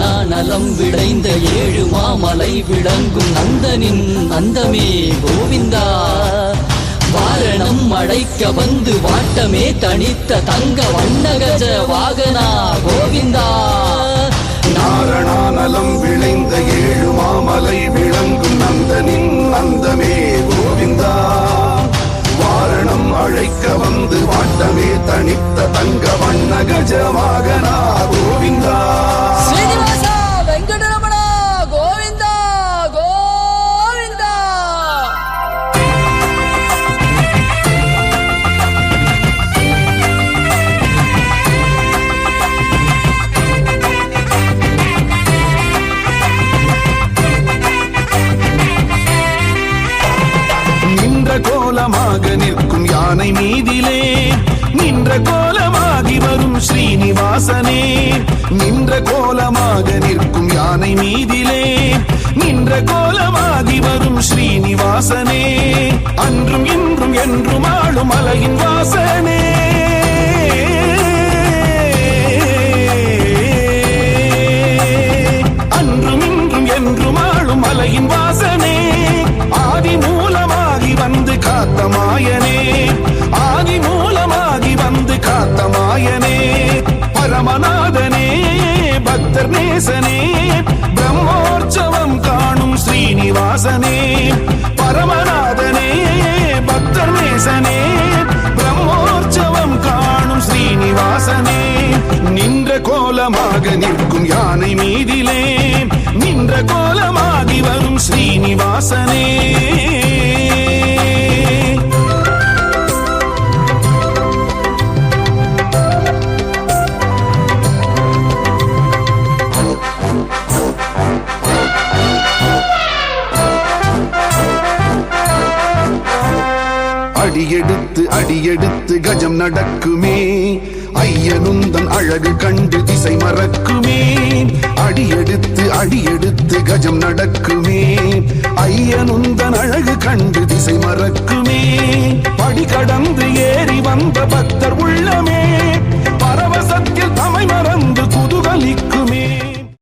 நாரணா நலம் விளைந்த ஏழு மாமலை விளங்கும் நந்தனின் நந்தமே கோவிந்தா. வாரணம் அழைக்க வந்து வாட்டமே தனித்த தங்க வண்ணகஜ வாகனா கோவிந்தா. நாரணானலம் விளைந்த ஏழு மாமலை விளங்கும் நந்தனின் நந்தமே கோவிந்தா. வாரணம் அழைக்க வந்து வாட்டமே தனித்த தங்க வண்ண கஜமாகனா கோவிந்தா. யானை மீதிலே நின்ற கோலமாகி வரும் ஸ்ரீனிவாசனே. நின்ற கோலமாக நிற்கும் யானை மீதிலே நின்ற கோலமாகி வரும் ஸ்ரீனிவாசனே. அன்றும் இன்றும் என்றும் ஆளும் அலையின் வாசனே. அன்றும் இன்றும் என்றும் ஆளும் அலையின் வாசனே. ஆதி மூலமா வந்து காத்த மாயனே. ஆதி மூலமாகி வந்து காத்த மாயனே. பரமநாதனே பக்தர் நேசனே. பிரம்மோற்சவம் காணும் ஸ்ரீனிவாசனே. பரமநாதனே பக்தர் நேசனே. பிரம்மோற்சவம் காணும் ஸ்ரீனிவாசனே. நின்ற கோலமாக நிற்கும் யானை மீதிலே. நின்ற கோலமாகி வரும் ஸ்ரீனிவாசனே. அடியெடுத்து அடியெடுத்து கஜம் நடக்குமே. ஐயனுந்தன் அழகு கண்டு திசை மறக்குமே. அடியெடுத்து அடியெடுத்து கஜம் நடக்குமே. ஐயனுந்தன் அழகு கண்டு திசை மறக்குமே. படி கடந்து ஏறி வந்த பக்தர் உள்ள